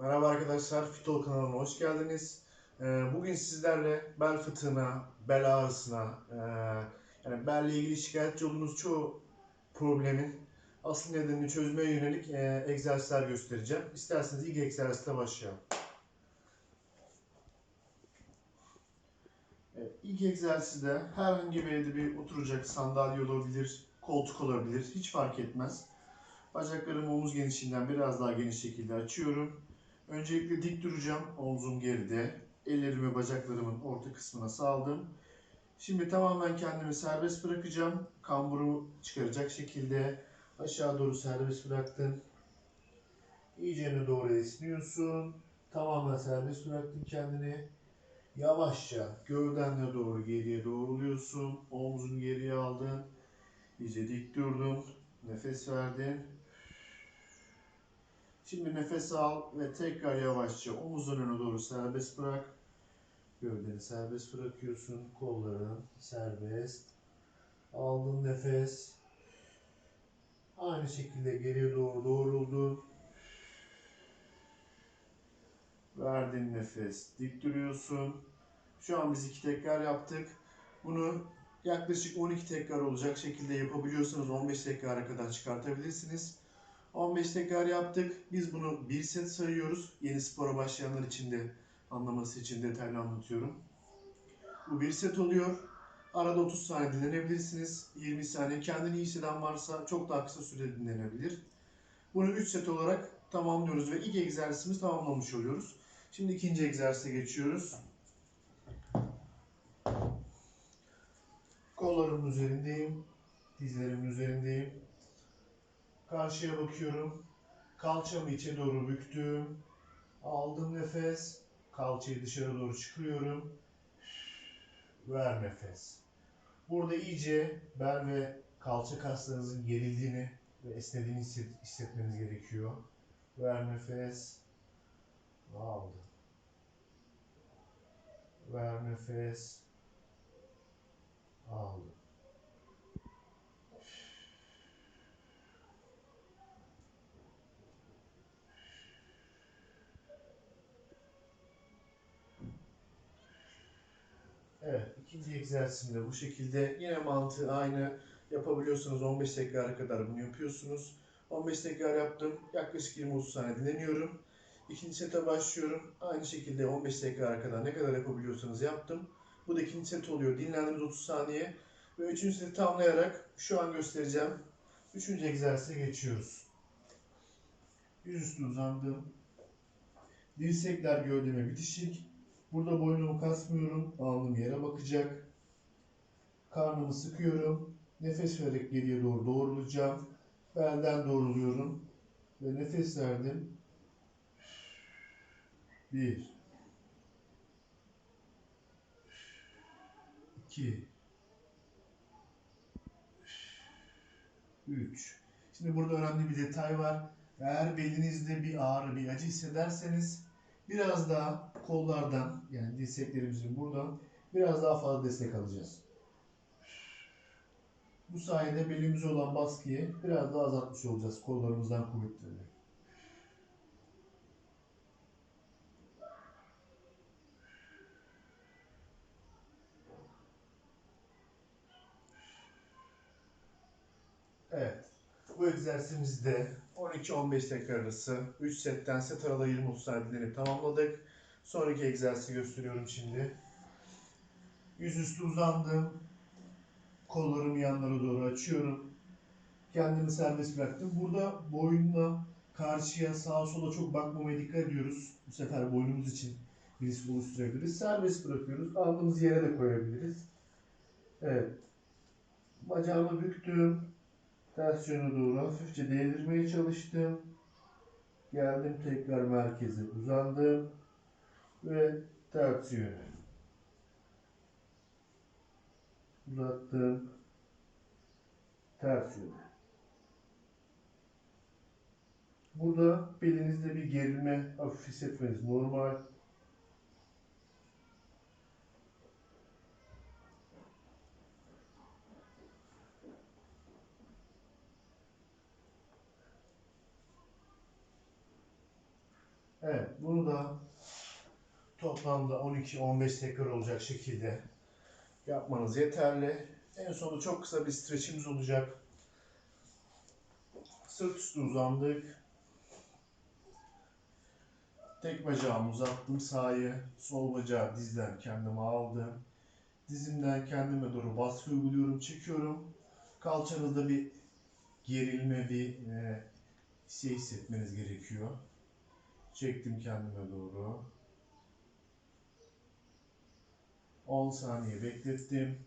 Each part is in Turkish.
Merhaba arkadaşlar, Fitol kanalına hoş geldiniz. Ee, Bugün sizlerle bel fıtığına, bel ağrısına, e, yani belle ilgili şikayetçi olduğunuz çoğu problemin asıl nedenini çözmeye yönelik e, egzersizler göstereceğim. İsterseniz ilk egzersizle başlayalım. İlk egzersizde herhangi bir evde bir oturacak sandalye olabilir, koltuk olabilir, hiç fark etmez. Bacaklarımı omuz genişliğinden biraz daha geniş şekilde açıyorum. Öncelikle dik duracağım. Omzum geride. Ellerimi bacaklarımın orta kısmına saldım. Şimdi tamamen kendimi serbest bırakacağım. Kamburu çıkaracak şekilde aşağı doğru serbest bıraktın. İyice doğru esniyorsun. Tamamen serbest bıraktın kendini. Yavaşça gövdenle doğru geriye doğruluyorsun. Omzunu geriye aldın. İyice dik durdun. Nefes verdin. Şimdi nefes al ve tekrar yavaşça omuzun öne doğru serbest bırak. Gövdeni serbest bırakıyorsun. Kolların serbest. Aldın nefes. Aynı şekilde geriye doğru doğruldun. Verdin nefes. Dik duruyorsun. Şu an biz iki tekrar yaptık. Bunu yaklaşık 12 tekrar olacak şekilde yapabiliyorsanız 15 tekrara kadar çıkartabilirsiniz. 15 tekrar yaptık. Biz bunu bir set sayıyoruz. Yeni spora başlayanlar için de anlaması için detaylı anlatıyorum. Bu bir set oluyor. Arada 30 saniye dinlenebilirsiniz. 20 saniye. Kendini iyi hisseden varsa çok daha kısa sürede dinlenebilir. Bunu 3 set olarak tamamlıyoruz ve ilk egzersizimizi tamamlamış oluyoruz. Şimdi ikinci egzersize geçiyoruz. Kollarımın üzerindeyim. Dizlerimin üzerindeyim. Karşıya bakıyorum. Kalçamı içe doğru büktüm. Aldım nefes. Kalçayı dışarı doğru çıkıyorum. Ver nefes. Burada iyice bel ve kalça kaslarınızın gerildiğini ve esnediğini hisset- hissetmeniz gerekiyor. Ver nefes. Aldım. Ver nefes. Aldım. Evet, ikinci egzersizimde bu şekilde yine mantığı aynı yapabiliyorsunuz. 15 tekrara kadar bunu yapıyorsunuz. 15 tekrar yaptım. Yaklaşık 20-30 saniye dinleniyorum. İkinci sete başlıyorum. Aynı şekilde 15 tekrara kadar ne kadar yapabiliyorsanız yaptım. Bu da ikinci set oluyor. Dinlendiniz 30 saniye. Ve üçüncü seti tamamlayarak şu an göstereceğim. Üçüncü egzersize geçiyoruz. Yüzüstü uzandım. Dirsekler gövdeme bitişik. Burada boynumu kasmıyorum. Alnım yere bakacak. Karnımı sıkıyorum. Nefes vererek geriye doğru doğrulacağım. Belden doğruluyorum. Ve nefes verdim. Bir. İki. Üç. Şimdi burada önemli bir detay var. Eğer belinizde bir ağrı, bir acı hissederseniz biraz daha kollardan yani dirseklerimizin buradan biraz daha fazla destek alacağız. Bu sayede belimize olan baskıyı biraz daha azaltmış olacağız kollarımızdan kuvvetleri. Evet. Bu egzersizimizde 12-15 tekrar arası 3 setten set aralığı 20-30 saniye dinlenip tamamladık. Sonraki egzersizi gösteriyorum şimdi. Yüzüstü uzandım. Kollarımı yanlara doğru açıyorum. Kendimi serbest bıraktım. Burada boynuna karşıya sağa sola çok bakmamaya dikkat ediyoruz. Bu sefer boynumuz için bir oluşturabiliriz. Serbest bırakıyoruz. Alnımızı yere de koyabiliriz. Evet. Bacağımı büktüm. Yöne doğru hafifçe değdirmeye çalıştım. Geldim tekrar merkeze uzandım. Ve ters yöne. Uzattım. Ters yöne. Burada belinizde bir gerilme hafif hissetmeniz normal. Evet, bunu da toplamda 12-15 tekrar olacak şekilde yapmanız yeterli. En sonunda çok kısa bir streçimiz olacak. Sırt üstü uzandık. Tek bacağımı uzattım sağı, sol bacağı dizden kendime aldım. Dizimden kendime doğru baskı uyguluyorum, çekiyorum. Kalçanızda bir gerilme, bir e, şey hissetmeniz gerekiyor. Çektim kendime doğru. 10 saniye beklettim.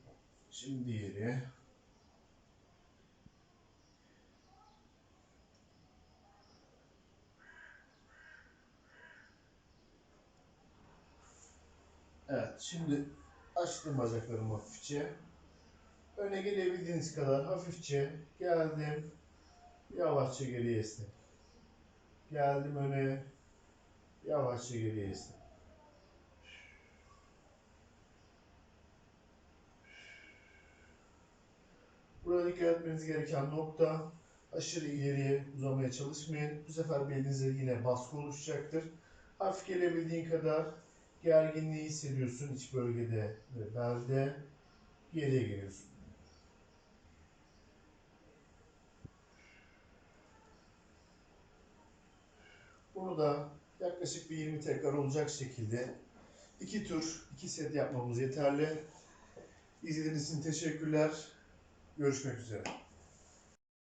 Şimdi diğeri. Evet, şimdi açtım bacaklarımı hafifçe. Öne gelebildiğiniz kadar hafifçe geldim. Yavaşça geriye estim. Geldim öne. Yavaşça geriye estim. Burada dikkat etmeniz gereken nokta aşırı ileriye uzamaya çalışmayın. Bu sefer belinizde yine baskı oluşacaktır. Hafif gelebildiğin kadar gerginliği hissediyorsun iç bölgede ve belde. Geriye geliyorsun. Bunu da yaklaşık bir 20 tekrar olacak şekilde iki tur, iki set yapmamız yeterli. İzlediğiniz için teşekkürler. Görüşmek üzere.